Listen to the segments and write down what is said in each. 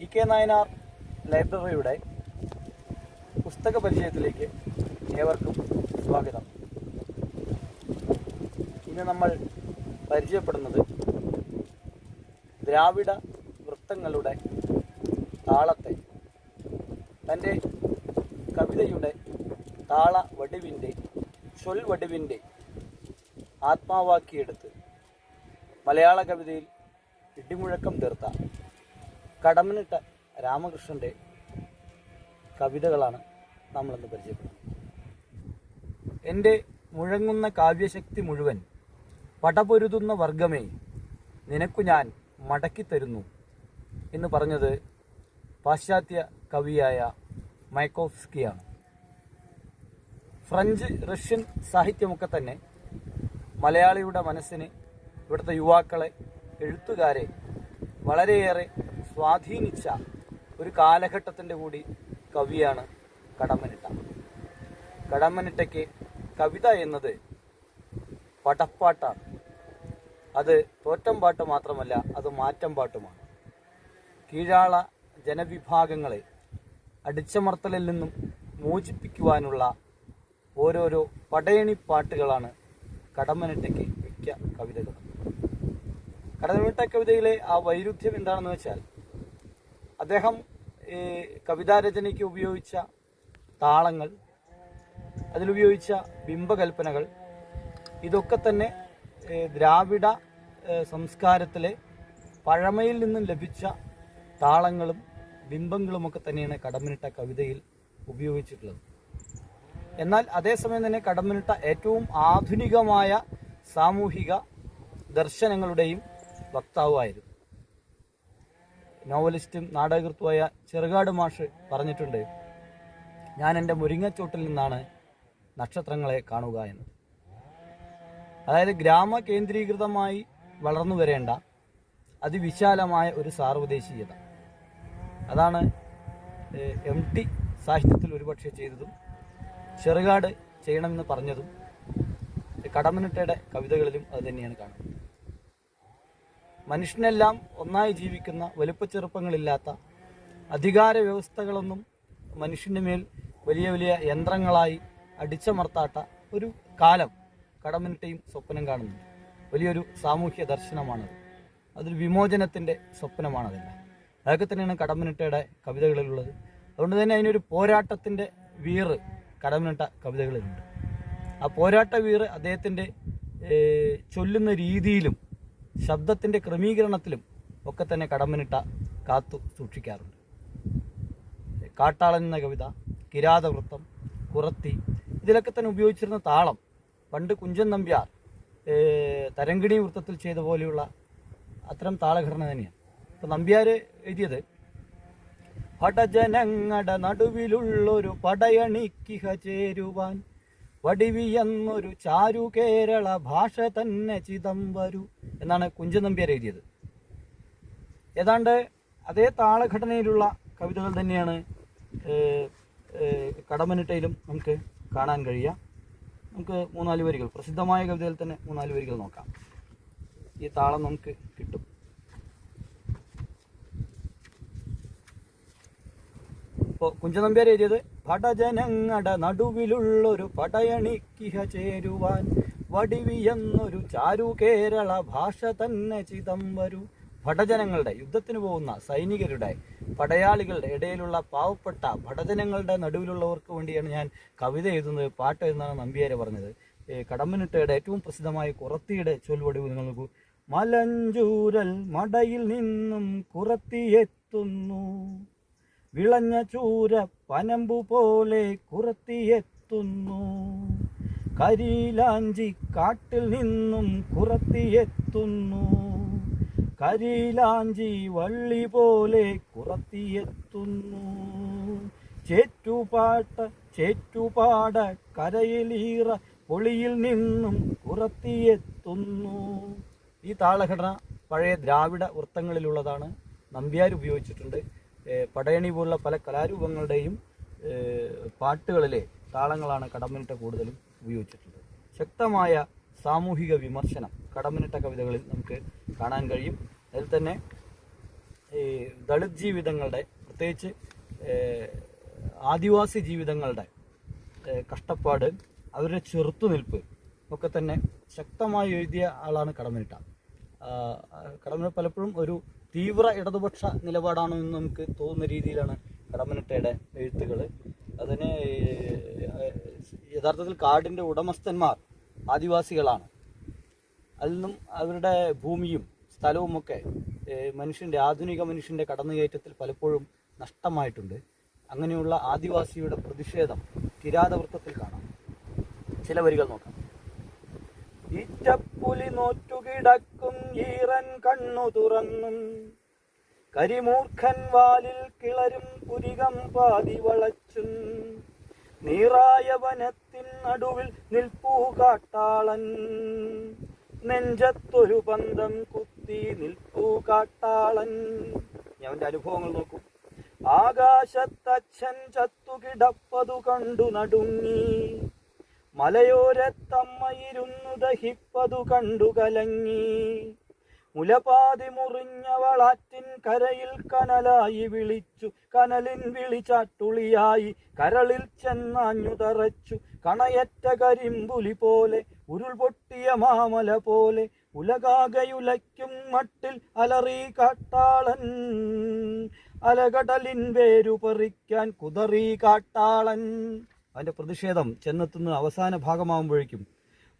E K Nayanar ലൈബ്രറിയുടെ പുസ്തക പരിചയത്തിലേക്ക് ഏവർക്കും സ്വാഗതം. ഇന്ന് നമ്മൾ പരിചയപ്പെടുന്നത് ദ്രാവിഡ വൃത്തങ്ങളുടെ താളത്തെ തന്റെ കവിതയുടെ താള വടിവിന്റെ ചൊൽ വടിവിന്റെ ആത്മാവാക്കിയെടുത്ത് മലയാള കവിതയിൽ ഇടിമുഴക്കം തീർത്ത കടമനിട്ട രാമകൃഷ്ണന്റെ കവിതകളാണ് നമ്മളിന്ന് പരിചയപ്പെടുന്നത്. എന്റെ മുഴങ്ങുന്ന കാവ്യശക്തി മുഴുവൻ പടപൊരുതുന്ന വർഗമേ നിനക്കു ഞാൻ മടക്കിത്തരുന്നു എന്ന് പറഞ്ഞത് പാശ്ചാത്യ കവിയായ മൈക്കോഫ്സ്കിയാണ് ഫ്രഞ്ച് റഷ്യൻ സാഹിത്യമൊക്കെ തന്നെ മലയാളിയുടെ മനസ്സിന് ഇവിടുത്തെ യുവാക്കളെ എഴുത്തുകാരെ വളരെയേറെ സ്വാധീനിച്ച ഒരു കാലഘട്ടത്തിന്റെ കൂടി കവിയാണ് കടമ്മനിട്ട. കടമ്മനിട്ടയ്ക്ക് കവിത എന്നത് പടപ്പാട്ടാണ്. അത് തോറ്റം പാട്ട് മാത്രമല്ല അത് മാറ്റം പാട്ടുമാണ്. കീഴാള ജനവിഭാഗങ്ങളെ അടിച്ചമർത്തലിൽ നിന്നും മോചിപ്പിക്കുവാനുള്ള ഓരോരോ പടയണി പാട്ടുകളാണ് കടമ്മനിട്ടയ്ക്ക് മിക്ക കവിതകളും. കടമ്മനിട്ട കവിതയിലെ ആ വൈരുദ്ധ്യം എന്താണെന്ന് വെച്ചാൽ അദ്ദേഹം ഈ കവിതാരചനയ്ക്ക് ഉപയോഗിച്ച താളങ്ങൾ അതിലുപയോഗിച്ച ബിംബകൽപ്പനകൾ ഇതൊക്കെ തന്നെ ദ്രാവിഡ സംസ്കാരത്തിലെ പഴമയിൽ നിന്നും ലഭിച്ച താളങ്ങളും ബിംബങ്ങളുമൊക്കെ തന്നെയാണ് കടമ്പനിട്ട കവിതയിൽ ഉപയോഗിച്ചിട്ടുള്ളത്. എന്നാൽ അതേസമയം തന്നെ കടമ്പനിട്ട ഏറ്റവും ആധുനികമായ സാമൂഹിക ദർശനങ്ങളുടെയും വക്താവായിരുന്നു നോവലിസ്റ്റും നാടകകൃത്തുമായ ചെറുകാട് മാഷ് പറഞ്ഞിട്ടുണ്ട് ഞാൻ എന്റെ മുരിങ്ങച്ചോട്ടിൽ നിന്നാണ് നക്ഷത്രങ്ങളെ കാണുക എന്ന്. അതായത് ഗ്രാമ കേന്ദ്രീകൃതമായി വളർന്നു വരേണ്ട അതിവിശാലമായ ഒരു സാർവദേശീയത. അതാണ് എം ടി സാഹിത്യത്തിൽ ഒരുപക്ഷെ ചെയ്തതും ചെറുകാട് ചെയ്യണമെന്ന് പറഞ്ഞതും കടമനിട്ടയുടെ കവിതകളിലും അത് തന്നെയാണ് കാണുന്നത്. മനുഷ്യനെല്ലാം ഒന്നായി ജീവിക്കുന്ന വലുപ്പച്ചെറുപ്പങ്ങളില്ലാത്ത അധികാര വ്യവസ്ഥകളൊന്നും മനുഷ്യന്റെ മേൽ വലിയ വലിയ യന്ത്രങ്ങളായി അടിച്ചമർത്താത്ത ഒരു കാലം കടമിനിട്ടയും സ്വപ്നം കാണുന്നുണ്ട്. വലിയൊരു സാമൂഹ്യ ദർശനമാണത്. അതൊരു വിമോചനത്തിന്റെ സ്വപ്നമാണതല്ല. അതൊക്കെ തന്നെയാണ് കടമിനിട്ടയുടെ കവിതകളിലുള്ളത്. അതുകൊണ്ട് തന്നെ അതിനൊരു പോരാട്ടത്തിന്റെ വീറ് കടമിനിട്ട കവിതകളിലുണ്ട്. ആ പോരാട്ട വീറ് അദ്ദേഹത്തിന്റെ ചൊല്ലുന്ന രീതിയിലും ശബ്ദത്തിന്റെ ക്രമീകരണത്തിലും ഒക്കെ തന്നെ കടമ്പിനിട്ട കാത്തു സൂക്ഷിക്കാറുണ്ട്. കാട്ടാളൻ എന്ന കവിത കിരാതവൃത്തം കുറത്തി ഇതിലൊക്കെ തന്നെ ഉപയോഗിച്ചിരുന്ന താളം പണ്ട് കുഞ്ചൻ നമ്പ്യാർ തരങ്കിണി വൃത്തത്തിൽ ചെയ്ത പോലെയുള്ള അത്തരം താളഘടന തന്നെയാണ്. ഇപ്പം നമ്പ്യാർ എഴുതിയത് പടജനങ്ങട നടുവിലുള്ളൊരു പടയണിക്കിഹ ചേരുവാൻ വടിവിയെന്നൊരു ചാരു കേരള ഭാഷ തന്നെ ചിതം വരൂ എന്നാണ് കുഞ്ചൻ നമ്പ്യാർ എഴുതിയത്. ഏതാണ്ട് അതേ താളഘടനയിലുള്ള കവിതകൾ തന്നെയാണ് കടമനിട്ടയിലും നമുക്ക് കാണാൻ കഴിയുക. നമുക്ക് മൂന്നാൽ വരികൾ പ്രസിദ്ധമായ കവിതയിൽ തന്നെ മൂന്നാൽ വരികൾ നോക്കാം. ഈ താളം നമുക്ക് കിട്ടും. ഇപ്പോൾ കുഞ്ചനമ്പ്യാർ എഴുതിയത് പടജനങ്ങട നടുവിലുള്ളൊരു പടയണിക്കിഹ ചേരുവാൻ വടിവിയെന്നൊരു ചാരു കേരള ഭാഷ തന്നെ ചിതം വരൂ ഭടജനങ്ങളുടെ യുദ്ധത്തിന് പോകുന്ന സൈനികരുടെ പടയാളികളുടെ ഇടയിലുള്ള പാവപ്പെട്ട ഭടജനങ്ങളുടെ നടുവിലുള്ളവർക്ക് വേണ്ടിയാണ് ഞാൻ കവിത എഴുതുന്നത് പാട്ട് എന്നാണ് നമ്പ്യാരെ പറഞ്ഞത്. കടമ്പനിട്ടയുടെ ഏറ്റവും പ്രസിദ്ധമായ കുറത്തിയുടെ ചൊൽവടിവ് നിങ്ങൾ നോക്കൂ. മലഞ്ചൂരൽ മടയിൽ നിന്നും കുറത്തിയെത്തുന്നു. വിളഞ്ഞ ചൂര പനമ്പു പോലെ കുറത്തിയെത്തുന്നു. കരിയിലാഞ്ചി കാട്ടിൽ നിന്നും കുറത്തിയെത്തുന്നു. കരിയിലാഞ്ചി വള്ളി പോലെ കുറത്തിയെത്തുന്നു. ചേറ്റുപാട്ട ചേറ്റുപാട കരയിലീറ പൊളിയിൽ നിന്നും കുറത്തിയെത്തുന്നു. ഈ താളഘടന പഴയ ദ്രാവിഡ വൃത്തങ്ങളിലുള്ളതാണ്. നമ്പ്യാർ ഉപയോഗിച്ചിട്ടുണ്ട്. പടയണി പോലുള്ള പല കലാരൂപങ്ങളുടെയും പാട്ടുകളിലെ താളങ്ങളാണ് കടമ്മനിട്ട കൂടുതലും ഉപയോഗിച്ചിട്ടുള്ളത്. ശക്തമായ സാമൂഹിക വിമർശനം കടമ്മനിട്ട കവിതകളിൽ നമുക്ക് കാണാൻ കഴിയും. അതിൽ തന്നെ ഈ ദളിത് ജീവിതങ്ങളുടെ പ്രത്യേകിച്ച് ആദിവാസി ജീവിതങ്ങളുടെ കഷ്ടപ്പാട് അവരുടെ ചെറുത്തുനിൽപ്പ് ഒക്കെ തന്നെ ശക്തമായി എഴുതിയ ആളാണ് കടമനിട്ട കടമന പലപ്പോഴും ഒരു തീവ്ര ഇടതുപക്ഷ നിലപാടാണോ എന്ന് നമുക്ക് തോന്നുന്ന രീതിയിലാണ് കടമനിട്ടയുടെ എഴുത്തുകൾ അതിന് യഥാർത്ഥത്തിൽ കാടിന്റെ ഉടമസ്ഥന്മാർ ആദിവാസികളാണ്. അതിൽ നിന്നും അവരുടെ ഭൂമിയും സ്ഥലവുമൊക്കെ മനുഷ്യന്റെ ആധുനിക മനുഷ്യന്റെ കടന്നുകയറ്റത്തിൽ പലപ്പോഴും നഷ്ടമായിട്ടുണ്ട്. അങ്ങനെയുള്ള ആദിവാസിയുടെ പ്രതിഷേധം കിരാതവൃത്തത്തിൽ കാണാം. ചില വരികൾ നോക്കാം. ഈറ്റപ്പുലി നോറ്റുകിടക്കും ഈറൻ കണ്ണു തുറന്നും. കരിമൂർഖൻ വാലിൽ കിളരും പുരികം പാതി വളച്ചും. നീറായ വനത്തിൻ നടുവിൽ നിൽപ്പൂ കാട്ടാളൻ. നെഞ്ചത്തൊരു പന്തം കുത്തി നിൽപ്പൂ കാട്ടാളൻ. അവന്റെ അനുഭവങ്ങൾ നോക്കും. ആകാശത്തച്ഛൻ ചത്തുകിടപ്പതു കണ്ടു നടുങ്ങി. മലയോരത്തമ്മയിരുന്നു ദഹിപ്പതു കണ്ടു കലങ്ങി. മുലപാതി മുറിഞ്ഞവളാറ്റിൻ കരയിൽ കനലായി വിളിച്ചു. കനലിൻ വിളിച്ചാട്ടുളിയായി കരളിൽ ചെന്നാഞ്ഞു തറച്ചു. കണയറ്റ കരിമ്പുലി പോലെ ഉരുൾപൊട്ടിയ മാമല പോലെ ഉലകാകയുലയ്ക്കും മട്ടിൽ അലറി കാട്ടാളൻ. അലകടലിൻ വേരു പറിക്കാൻ കുതറി കാട്ടാളൻ. അവന്റെ പ്രതിഷേധം ചെന്നെത്തുന്ന അവസാന ഭാഗമാകുമ്പോഴേക്കും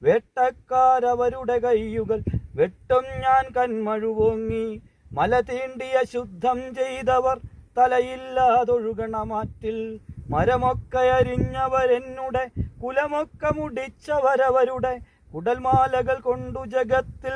വേട്ടക്കാരവരുടെ കയ്യുകൾ വെട്ടും ഞാൻ കന്മഴുവോങ്ങി മല തീണ്ടിയ ശുദ്ധം ചെയ്തവർ തലയില്ലാതൊഴുകണമാറ്റിൽ മരമൊക്കെ അരിഞ്ഞവരെന്നുടെ കുലമൊക്കെ മുടിച്ചവരവരുടെ കുടൽമാലകൾ കൊണ്ടു ജഗത്തിൽ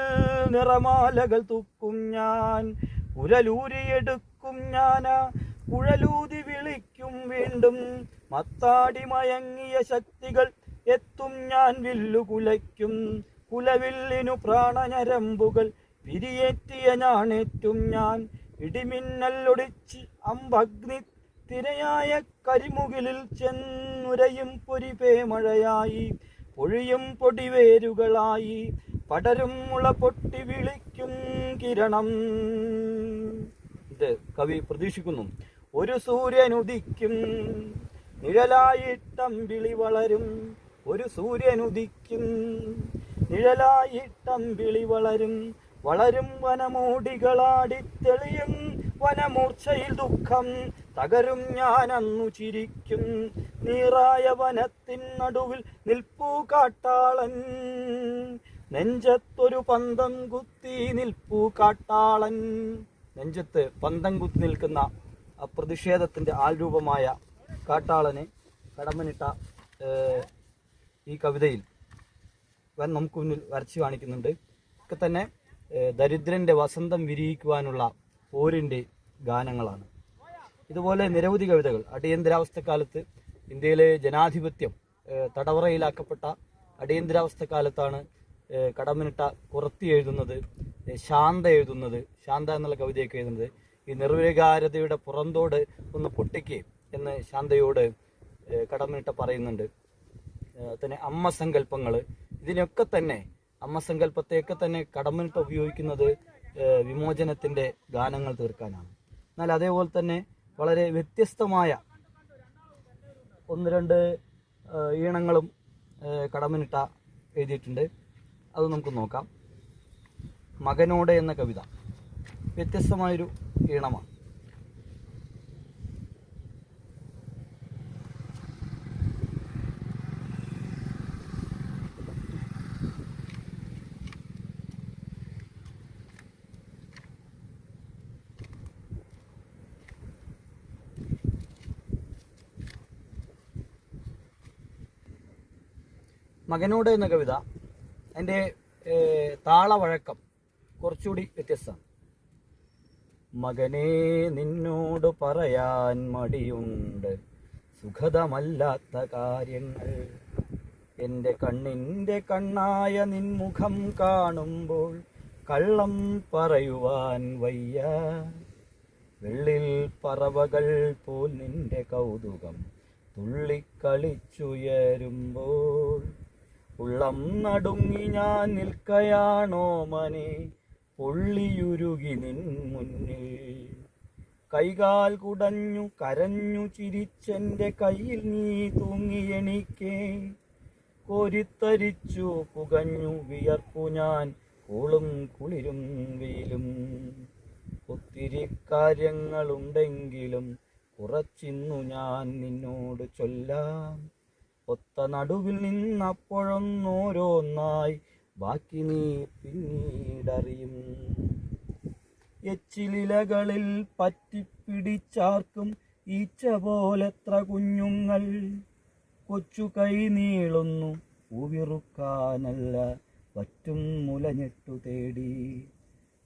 നിറമാലകൾ തൂക്കും ഞാൻ. കുരലൂരിയെടുക്കും ഞാനാ കുഴലൂതി വിളിക്കും വീണ്ടും. മത്താടി മയങ്ങിയ ശക്തികൾ എത്തും ഞാൻ വില്ലു കുലയ്ക്കും. കുലവില്ലിനു പ്രാണഞരമ്പുകൾ പിരിയേറ്റിയ ഞാണേറ്റും ഞാൻ. ഇടിമിന്നലൊടിച്ച് അമ്പഗ്നി തിരയായ കരിമുകിലിൽ ചെന്നുരയും പൊരിപേമഴയായി പൊഴിയും പൊടിവേരുകളായി. പടരും മുള പൊട്ടി വിളിക്കും കിരണം. ഇത് കവി പ്രതീക്ഷിക്കുന്നു. ഒരു സൂര്യൻ ഉദിക്കും. നിഴലായിട്ടമ്പിളി വളരും. ഒരു സൂര്യൻ ഉദിക്കും. നിഴലായിട്ടമ്പിളി വളരും. വളരും വനമൂടികളാടി തെളിയും വനമൂർച്ചയിൽ ദുഃഖം തകരും ഞാൻ അന്നു ചിരിക്കും. നീറായ വനത്തിൻ നടുവിൽ നിൽപ്പൂ കാട്ടാളൻ. നെഞ്ചത്തൊരു പന്തം കുത്തി നിൽപ്പൂ കാട്ടാളൻ. നെഞ്ചത്ത് പന്തം കുത്തി നിൽക്കുന്ന ആ പ്രതിഷേധത്തിന്റെ ആൾരൂപമായ കാട്ടാളനെ കടമനിട്ട ഈ കവിതയിൽ വൻ നമുക്ക് മുന്നിൽ വരച്ചു കാണിക്കുന്നുണ്ട്. ഒക്കെ തന്നെ ദരിദ്രന്റെ വസന്തം വിരിയിക്കുവാനുള്ള പോരിന്റെ ഗാനങ്ങളാണ്. ഇതുപോലെ നിരവധി കവിതകൾ. അടിയന്തരാവസ്ഥക്കാലത്ത് ഇന്ത്യയിലെ ജനാധിപത്യം തടവറയിലാക്കപ്പെട്ട അടിയന്തരാവസ്ഥക്കാലത്താണ് കാലത്താണ് കടമനിട്ട കുറത്തി എഴുതുന്നത് ശാന്ത എഴുതുന്നത് ശാന്ത എന്നുള്ള കവിതയൊക്കെ എഴുതുന്നത്. ഈ നിർവികാരതയുടെ പുറന്തോട് ഒന്ന് പൊട്ടിക്ക് എന്ന് ശാന്തയോട് കടമിട്ട് പറയുന്നുണ്ട്. തന്നെ അമ്മ സങ്കല്പങ്ങൾ ഇതിനൊക്കെ തന്നെ അമ്മ സങ്കല്പത്തെയൊക്കെ തന്നെ കടമിട്ട് ഉപയോഗിക്കുന്നത് വിമോചനത്തിന്റെ ഗാനങ്ങൾ തീർക്കാനാണ്. എന്നാൽ അതേപോലെ തന്നെ വളരെ വ്യത്യസ്തമായ ഒന്ന് രണ്ട് ഈണങ്ങളും കടമിനിട്ട എഴുതിയിട്ടുണ്ട്. അത് നമുക്ക് നോക്കാം. മകനോടെ എന്ന കവിത. വ്യത്യസ്തമായൊരു ഈണമാണ്. മകനോട് എന്ന കവിത എന്റെ താളവഴക്കം കുറച്ചുകൂടി വ്യത്യസ്തമാണ്. മകനെ നിന്നോട് പറയാൻ മടിയുണ്ട്. സുഖതമല്ലാത്ത കാര്യങ്ങൾ. എന്റെ കണ്ണിന്റെ കണ്ണായ നിൻമുഖം കാണുമ്പോൾ കള്ളം പറയുവാൻ വയ്യ. വെള്ളിൽ പറവകൾ പോൽ നിന്റെ കൗതുകം തുള്ളിക്കളിച്ചുയരുമ്പോൾ. ഉള്ളം നടുങ്ങി ഞാൻ നിൽക്കയാണോ മനെ? പൊള്ളിയുരുകി നിൻ മുന്നിൽ. കൈകാൽ കുടഞ്ഞു കരഞ്ഞു ചിരിച്ചെന്റെ കയ്യിൽ നീ തൂങ്ങിയെണിക്കേ കോരിത്തരിച്ചു പുകഞ്ഞു വിയർപ്പു ഞാൻ കൂളും കുളിരും വെയിലും. ഒത്തിരി കാര്യങ്ങളുണ്ടെങ്കിലും കുറച്ചിന്നു ഞാൻ നിന്നോട് ചൊല്ലാം. ഒത്ത നടുവിൽ നിന്നപ്പോഴൊന്നോരോന്നായി ബാക്കി നീ പിന്നീടറിയും. എച്ചിലിലകളിൽ പറ്റിപ്പിടിച്ചാർക്കും ഈച്ച പോലെത്ര കുഞ്ഞുങ്ങൾ. കൊച്ചു കൈ നീളുന്നു ഉവിറുക്കാനല്ല പറ്റും മുലഞ്ഞിട്ടു തേടി.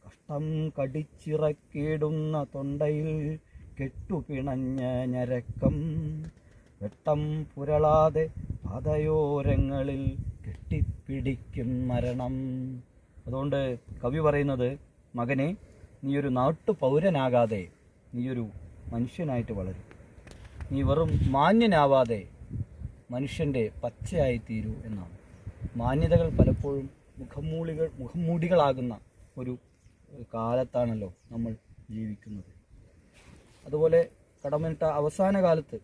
കഷ്ടം കടിച്ചിറക്കിടുന്ന തൊണ്ടയിൽ കെട്ടുപിണഞ്ഞ ഞരക്കം. വെട്ടം പുരളാതെ പാതയോരങ്ങളിൽ കെട്ടിപ്പിടിക്കും മരണം. അതുകൊണ്ട് കവി പറയുന്നത് മകനെ ഒരു നാട്ടു പൗരനാകാതെ നീയൊരു മനുഷ്യനായിട്ട് വളരും. നീ വെറും മാന്യനാവാതെ മനുഷ്യന്റെ പച്ചയായി തീരൂ എന്നാണ്. മാന്യതകൾ പലപ്പോഴും മുഖംമൂളികൾ മുഖംമൂടികളാകുന്ന ഒരു കാലത്താണല്ലോ നമ്മൾ ജീവിക്കുന്നത്. അതുപോലെ കടമനിട്ട അവസാന കാലത്ത്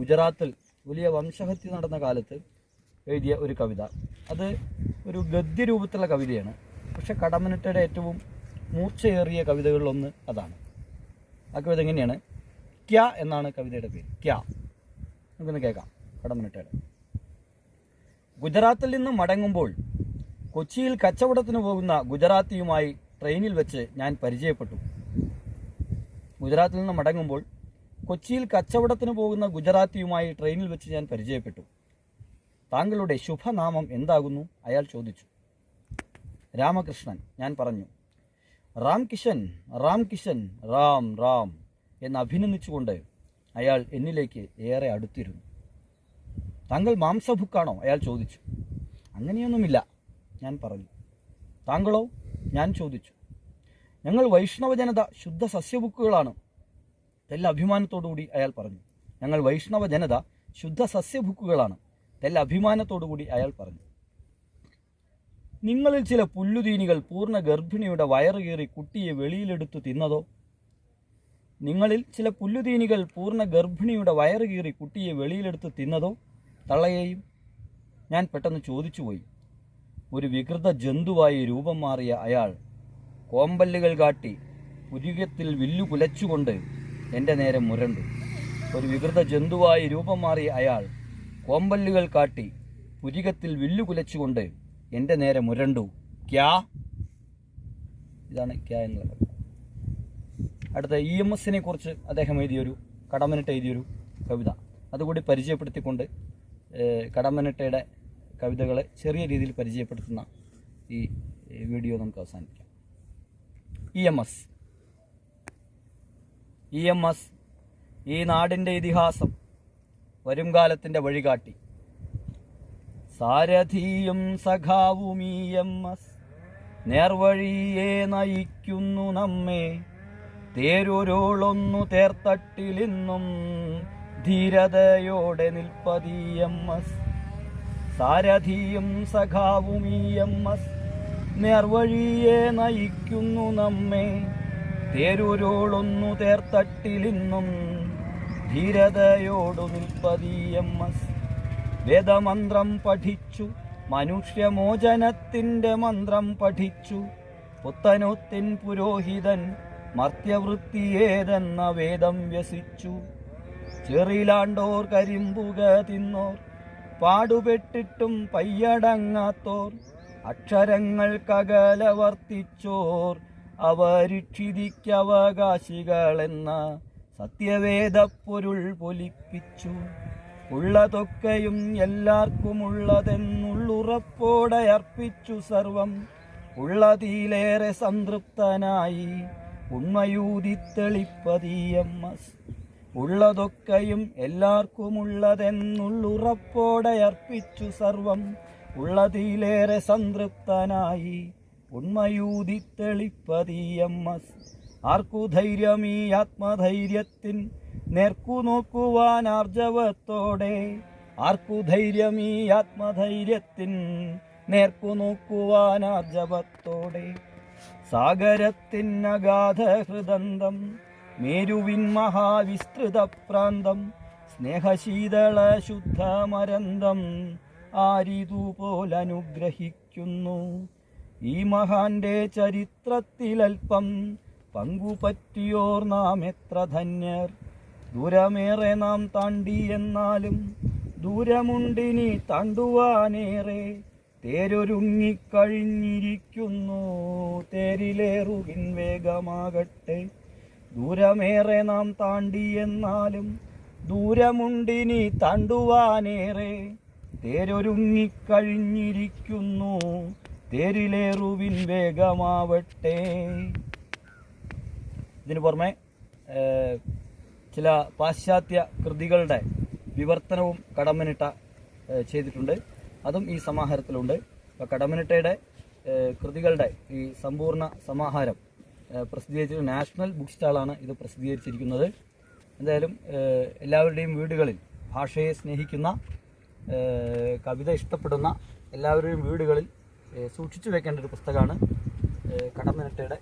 ഗുജറാത്തിൽ വലിയ വംശഹത്യ നടന്ന കാലത്ത് എഴുതിയ ഒരു കവിത. അത് ഒരു ഗദ്യരൂപത്തിലുള്ള കവിതയാണ്. പക്ഷെ കടമനിട്ടയുടെ ഏറ്റവും മൂർച്ചയേറിയ കവിതകളിലൊന്ന് അതാണ്. ആ കവിത എങ്ങനെയാണ്? ക്യ എന്നാണ് കവിതയുടെ പേര്. ക്യ. നമുക്കൊന്ന് കേൾക്കാം. കടമനിട്ടയുടെ ഗുജറാത്തിൽ നിന്ന് മടങ്ങുമ്പോൾ കൊച്ചിയിൽ കച്ചവടത്തിന് പോകുന്ന ഗുജറാത്തിയുമായി ട്രെയിനിൽ വെച്ച് ഞാൻ പരിചയപ്പെട്ടു. ഗുജറാത്തിൽ നിന്ന് മടങ്ങുമ്പോൾ കൊച്ചിയിൽ കച്ചവടത്തിന് പോകുന്ന ഗുജറാത്തിയുമായി ട്രെയിനിൽ വെച്ച് ഞാൻ പരിചയപ്പെട്ടു. താങ്കളുടെ ശുഭനാമം എന്താകുന്നു? അയാൾ ചോദിച്ചു. രാമകൃഷ്ണൻ ഞാൻ പറഞ്ഞു. റാം കിഷൻ റാം കിഷൻ റാം റാം എന്ന് അഭിനന്ദിച്ചുകൊണ്ട് അയാൾ എന്നിലേക്ക് ഏറെ അടുത്തിരുന്നു. താങ്കൾ മാംസഭുക്കാണോ? അയാൾ ചോദിച്ചു. അങ്ങനെയൊന്നുമില്ല ഞാൻ പറഞ്ഞു. താങ്കളോ? ഞാൻ ചോദിച്ചു. ഞങ്ങൾ വൈഷ്ണവ ജനത ശുദ്ധ സസ്യബുക്കുകളാണ് തെല്ല അഭിമാനത്തോടുകൂടി അയാൾ പറഞ്ഞു. ഞങ്ങൾ വൈഷ്ണവ ജനത ശുദ്ധ സസ്യഭുക്കുകളാണ്. തെല്ല അഭിമാനത്തോടുകൂടി അയാൾ പറഞ്ഞു. നിങ്ങളിൽ ചില പുല്ലുതീനികൾ പൂർണ ഗർഭിണിയുടെ വയറ് കീറി കുട്ടിയെ വെളിയിലെടുത്തു തിന്നതോ? നിങ്ങളിൽ ചില പുല്ലുതീനികൾ പൂർണ ഗർഭിണിയുടെ വയറ് കീറി കുട്ടിയെ വെളിയിലെടുത്ത് തിന്നതോ? തള്ളയെയും ഞാൻ പെട്ടെന്ന് ചോദിച്ചുപോയി. ഒരു വികൃത ജന്തുവായി രൂപം മാറിയ അയാൾ കോമ്പല്ലുകൾ കാട്ടി പുരികത്തിൽ വില്ലു കുലച്ചുകൊണ്ട് എന്റെ നേരെ മുരണ്ടു. ഒരു വികൃത ജന്തുവായി രൂപം മാറിയ അയാൾ കോമ്പല്ലുകൾ കാട്ടി പുരികത്തിൽ വില്ലുകുലച്ചുകൊണ്ട് എന്റെ നേരെ മുരണ്ടു. ക്യാ? ഇതാണ് ക്യാ എന്നുള്ള പറയുന്നത്. അടുത്ത ഇ എം എസിനെ കുറിച്ച് അദ്ദേഹം എഴുതിയൊരു കടമനിട്ട എഴുതിയൊരു കവിത. അതുകൂടി പരിചയപ്പെടുത്തിക്കൊണ്ട് കടമനിട്ടയുടെ കവിതകളെ ചെറിയ രീതിയിൽ പരിചയപ്പെടുത്തുന്ന ഈ വീഡിയോ നമുക്ക് അവസാനിപ്പിക്കാം. E M S. E M S ഈ നാടിന്റെ ഇതിഹാസം വരും കാലത്തിന്റെ വഴികാട്ടി. സാരഥിയും സഖാവും ഇ എം എസ് നേർവഴിയെ നയിക്കുന്നു നമ്മെ. തേരൊരോളൊന്നു തേർത്തട്ടിലിന്നും ധീരതയോടെ നിൽപ്പതി എം എസ്. സാരഥിയും സഖാവും ഇ എം എസ് നേർവഴിയെ നയിക്കുന്നു നമ്മെ. തേരൊരോളൊന്നു തേർത്തട്ടിലിന്നും ധീരതയോടു നിൽപ്പതിയമ്മസ് വേദമന്ത്രം പഠിച്ചു മനുഷ്യമോചനത്തിന്റെ മന്ത്രം പഠിച്ചു. പുത്തനൊത്തിൻ പുരോഹിതൻ മർത്യവൃത്തിയേതെന്ന വേദം വ്യസിച്ചു. ചെറിലാണ്ടോർ കരിമ്പുക തിന്നോർ പാടുപെട്ടിട്ടും പയ്യടങ്ങാത്തോർ അക്ഷരങ്ങൾക്കകല വർത്തിച്ചോർ അവരിക്ഷിതിക്കവകാശികളെന്ന സത്യവേദപ്പൊരുൾ പൊലിപ്പിച്ചു. ഉള്ളതൊക്കെയും എല്ലാവർക്കുമുള്ളതെന്നുള്ളുറപ്പോടെ അർപ്പിച്ചു സർവം. ഉള്ളതിലേറെ സംതൃപ്തനായി ഉണ്മയൂതി തെളിപ്പതിയമ്മ. ഉള്ളതൊക്കെയും എല്ലാവർക്കുമുള്ളതെന്നുള്ളുറപ്പോടെ അർപ്പിച്ചു സർവം. ഉള്ളതിലേറെ സംതൃപ്തനായി ഉണ്മയൂതി തെളിപ്പതിയമ്മ ആർക്കു ഈ ആത്മധൈര്യത്തിൻ നേർക്കു നോക്കുവാൻ ആർജവത്തോടെ. ആർക്കു ധൈര്യം ഈ ആത്മധൈര്യത്തിൻ നേർക്കു നോക്കുവാൻ ആർജവത്തോടെ. സാഗരത്തിൻ അഗാധ ഹൃദന്തം മേരുവിൻ മഹാവിസ്തൃത പ്രാന്തം സ്നേഹശീതള ശുദ്ധമരന്തം ആരിതു പോലനുഗ്രഹിക്കുന്നു ഈ മഹാന്റെ ചരിത്രത്തിലൽപ്പം പങ്കുപറ്റിയോർ നാം എത്ര ധന്യർ. ദൂരമേറെ നാം താണ്ടി എന്നാലും ദൂരമുണ്ടിനി താണ്ടുവാനേറെ. തേരൊരുങ്ങിക്കഴിഞ്ഞിരിക്കുന്നു തേരിലേറുകിൻ വേഗമാകട്ടെ. ദൂരമേറെ നാം താണ്ടി എന്നാലും ദൂരമുണ്ടിനി താണ്ടുവാനേറെ. തേരൊരുങ്ങിക്കഴിഞ്ഞിരിക്കുന്നു തേരിലേറുവിൻ വേഗമാവട്ടെ. ഇതിനു പുറമെ ചില പാശ്ചാത്യ കൃതികളുടെ വിവർത്തനവും കടമ്മനിട്ട ചെയ്തിട്ടുണ്ട്. അതും ഈ സമാഹാരത്തിലുണ്ട്. അപ്പോൾ കടമ്മനിട്ടയുടെ കൃതികളുടെ ഈ സമ്പൂർണ സമാഹാരം പ്രസിദ്ധീകരിച്ച നാഷണൽ ബുക്ക് സ്റ്റാളാണ് ഇത് പ്രസിദ്ധീകരിച്ചിരിക്കുന്നത്. എന്തായാലും എല്ലാവരുടെയും വീടുകളിൽ ഭാഷയെ സ്നേഹിക്കുന്ന കവിത ഇഷ്ടപ്പെടുന്ന എല്ലാവരുടെയും വീടുകളിൽ സൂക്ഷിച്ചു വെക്കേണ്ട ഒരു പുസ്തകമാണ് ഏഹ്, കടമ്മനിട്ടയുടെ